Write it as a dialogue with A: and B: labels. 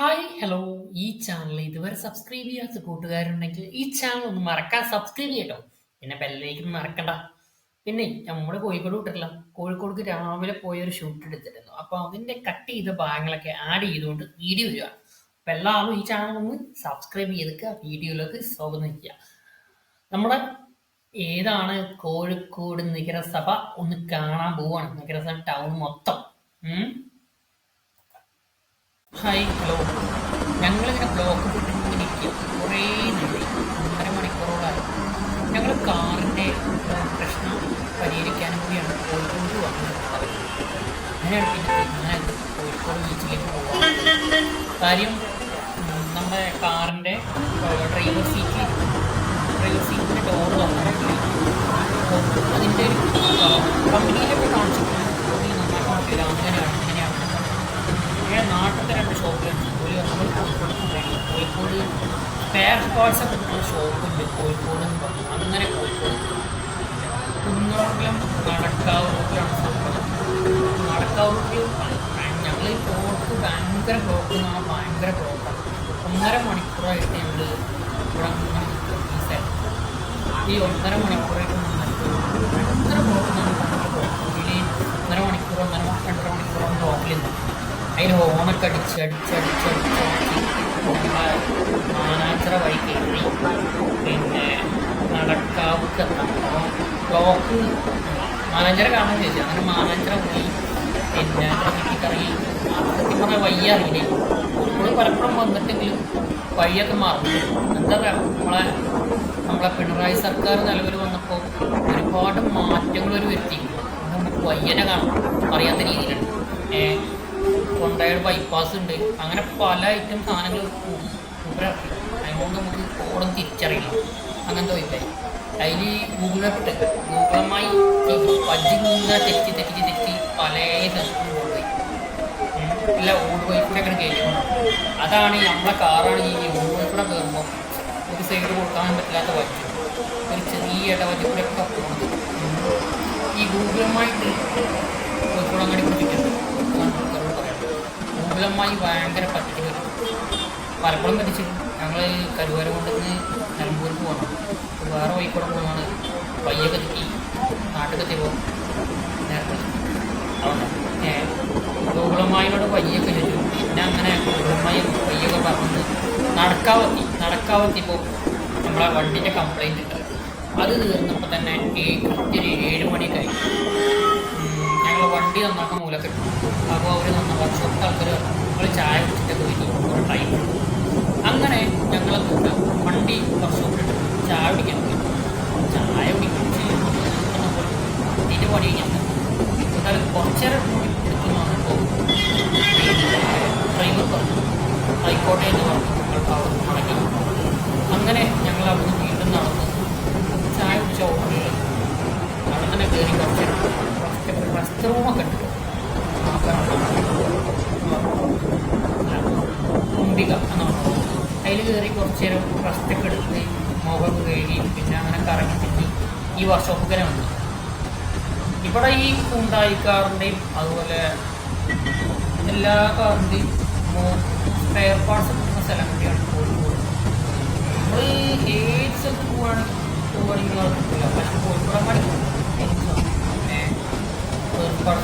A: Hi hello ഈ channel ഇതുവരെ subscribe ചെയ്യാത്ത കൂട്ടുകാരുണ്ടെങ്കിൽ ഈ ചാനൽ ഒന്ന് മറക്കാൻ സബ്സ്ക്രൈബ് ചെയ്യട്ടോ. പിന്നെ ബെല്ലിലേക്ക് മറക്കണ്ട. പിന്നെ നമ്മൾ കോഴിക്കോട് വിട്ടിട്ടില്ല. കോഴിക്കോട് രാവിലെ പോയ ഒരു ഷൂട്ട് എടുത്തിരുന്നു. അപ്പൊ അതിന്റെ കട്ട് ചെയ്ത ഭാഗങ്ങളൊക്കെ ആഡ് ചെയ്തുകൊണ്ട് വീഡിയോ വരികയാണ് അപ്പൊ എല്ലാവരും ഈ ചാനൽ ഒന്ന് സബ്സ്ക്രൈബ് ചെയ്തിട്ട് വീഡിയോയിലേക്ക് സ്വാഗതം ചെയ്യുക. നമ്മുടെ ഏതാണ് കോഴിക്കോട് നഗരസഭ? ഒന്ന് കാണാൻ പോവാണ്. നഗരസഭ ടൗൺ മൊത്തം. ഹായ് ഹലോ ഞങ്ങളിങ്ങനെ ബ്ലോക്ക് പെട്ടിരിക്കുക കുറേ നേരം. ഒന്നര മണിക്കൂറോളായി ഞങ്ങൾ കാറിന്റെ പ്രശ്നം പരിഹരിക്കാൻ കൂടിയാണ് കോഴിക്കോട് വന്നത്. അങ്ങനെയാണ് പിന്നെ ഞാൻ കോഴിക്കോട് ബീച്ചിലേക്ക് പോകാം കാര്യം നമ്മുടെ കാറിന്റെ ഡ്രൈവർ സീറ്റിൽ ഡ്രൈവർ സീറ്റിന്റെ ഡോർ തുറന്നിട്ടില്ല അതിന്റെ ഒരു കമ്പനിയിലൊക്കെ കാണിച്ചിട്ടുണ്ട് ജോലി നന്നാക്കാൻ പറ്റില്ല അങ്ങനെയാണ് ഇങ്ങനെയാണ് ഇവിടെ നാട്ടിലത്തെ രണ്ട് ഷോപ്പിലുണ്ട് ഒരു നമ്മൾ കോഴിക്കോട് കൊണ്ടുപോയി കോഴിക്കോട് സ്പെയർ പാർട്സ് ഒക്കെ കിട്ടുന്ന ഷോപ്പുണ്ട് കോഴിക്കോട് എന്ന് പറഞ്ഞു. അങ്ങനെ കോഴിക്കോട്. കുന്നോളം നടക്കാവ് റൂട്ടിലാണ് സംഭവം നടക്കാവ് റൂട്ടിൽ ഞങ്ങൾ ബ്ലോക്ക് ഭയങ്കര ബ്ലോക്ക് എന്ന് പറഞ്ഞാൽ ഭയങ്കര ബ്ലോക്കാണ് ഒന്നര മണിക്കൂറായിട്ട് ഞങ്ങൾ ഇവിടെ അങ്ങനെ ഈ സ്ഥലത്ത് ഈ ഒന്നര മണിക്കൂറായിട്ട് ഒന്നര ബ്ലോക്ക് ഒന്നര മണിക്കൂർ ഒന്നര രണ്ടര മണിക്കൂറോളം ബ്ലോക്കിൽ നിന്നു ഹോണൊക്കെ അടിച്ച് അടിച്ച് അടിച്ച് അടിച്ച്. മാനാഞ്ചിറ വഴി പിന്നെ നടക്കാവുക്ക് എത്തണം ബ്ലോക്ക് മാനാഞ്ചിറ കാണാൻ ചോദിച്ചു അങ്ങനെ മാനാഞ്ചിറ പോയി പിന്നെ കറി സത്യം പറഞ്ഞാൽ വയ്യ അറിയില്ലേ കോഴിക്കോട് പലപ്പോഴും വന്നിട്ടെങ്കിലും വഴിയൊക്കെ മാറും എന്താ പറയുക നമ്മളെ നമ്മളെ പിണറായി സർക്കാർ നിലവിൽ വന്നപ്പോൾ ഒരുപാട് മാറ്റങ്ങൾ ഒരു വരുത്തി നമുക്ക് വയ്യനെ കാണാം. അറിയാത്ത രീതിയിലുണ്ട്. ഏഹ് കൊണ്ടായൊരു ബൈപ്പാസ് ഉണ്ട്. അങ്ങനെ പല ഐറ്റം സാധനങ്ങൾ ഇറക്കി. അതുകൊണ്ട് നമുക്ക് ഓടും തിരിച്ചറിയില്ല. അങ്ങനത്തെ വൈപ്പായി അതിൽ ഗൂഗിൾ മാപ്പ് ഇട്ട്. ഗൂഗിളുമായി പജ്ജി ഇങ്ങനെ തെറ്റി തെറ്റി തെറ്റി പല സ്ഥലത്തും കൊണ്ടുപോയി. ഇല്ല ഓട് അങ്ങനെ കയറ്റും അതാണ് നമ്മളെ കാറാണ് ഈ ഓട് വഴി കൂടെ കയറുമ്പോൾ ഒരു സൈഡ് കൊടുക്കാൻ പറ്റില്ലാത്ത വജ്ജ് ഒരു ചെറിയ ഒക്കെ പോകുന്നത് ഈ ഗൂഗിളുമായിട്ട് കോഴിക്കോട് ആൾക്കാരോട് പറയാം ഗൂഗിളമ്മായി ഭയങ്കര പറ്റി വരും പലപ്പോഴും പറ്റിച്ചു. ഞങ്ങൾ കരുവാര കൊണ്ടുവന്ന് നിലമ്പൂർക്ക് പോകണം വേറെ വൈക്കൂടെ പോകുന്നതാണ് പയ്യൊക്കെ തെറ്റി നാട്ടിൽ പോകും നേരത്തെ. ഗോകുളമ്മായിനോട് പയ്യൊക്കെ ചോദിച്ചു. പിന്നെ അങ്ങനെ ഗൂഗിളമ്മായി പയ്യൊക്കെ പറഞ്ഞ് നടക്കാവത്തി. നടക്കാവത്തിപ്പോൾ നമ്മളെ വണ്ടിന്റെ കംപ്ലൈന്റ് ഉണ്ട് അത് തീർന്നപ്പോൾ തന്നെ ഏഴ് കൃത്യം ഏഴ് മണി കഴിഞ്ഞു ഞങ്ങൾ വണ്ടി നന്നാക്കാൻ മൂലക്കെട്ടു അപ്പോൾ അവർ നന്ന വർക്ക്ഷോപ്പിൽ ആൾക്കാർ നമ്മൾ ചായ കുടിച്ചിട്ടൊക്കെ വരി കുറേ ടൈം അങ്ങനെ ഞങ്ങളെ കൂട്ടം വണ്ടി വർക്ക്ഷോപ്പിലിട്ട് ചായ കുടിക്കാൻ പോയി ചായ കുടിച്ച് ഇതിന്റെ പണി കഴിഞ്ഞാൽ എന്തായാലും കുറച്ച് നേരം വന്നപ്പോൾ ഡ്രൈവർ പറഞ്ഞു ആയിക്കോട്ടെ എന്ന് പറഞ്ഞു ഞങ്ങൾക്ക് അവിടെ മടങ്ങി അങ്ങനെ ഞങ്ങൾ അവിടുന്ന് വീണ്ടും നടന്ന് ചായ കുടിച്ച ഓർഡറിൽ അവിടെ തന്നെ കയറി കുറച്ച് കുറച്ച് റെസ്റ്റ് റൂമൊക്കെ ഉണ്ട് കുമ്പിക എന്നാണ് അതിൽ കയറി കുറച്ച് നേരം റെസ്റ്റൊക്കെ എടുത്ത് മുഖം കഴുകി പിന്നെ അങ്ങനെ കറങ്ങി തിരിഞ്ഞ് ഈ വർഷമൊക്കെ വന്നു ഇവിടെ ഈ കുണ്ടായി കാറിന്റെയും അതുപോലെ എല്ലാ കാറിന്റെയും സ്പെയർ പാർട്സ് കിട്ടുന്ന സ്ഥലം കൂടിയാണ് കോഴിക്കോട്. നമ്മൾ ഏത് സ്ഥലത്ത് പോവുകയാണെങ്കിൽ പോവുകയാണെങ്കിൽ പക്ഷെ കോഴിക്കോട് മണിക്കൂർ ഒരുപാട്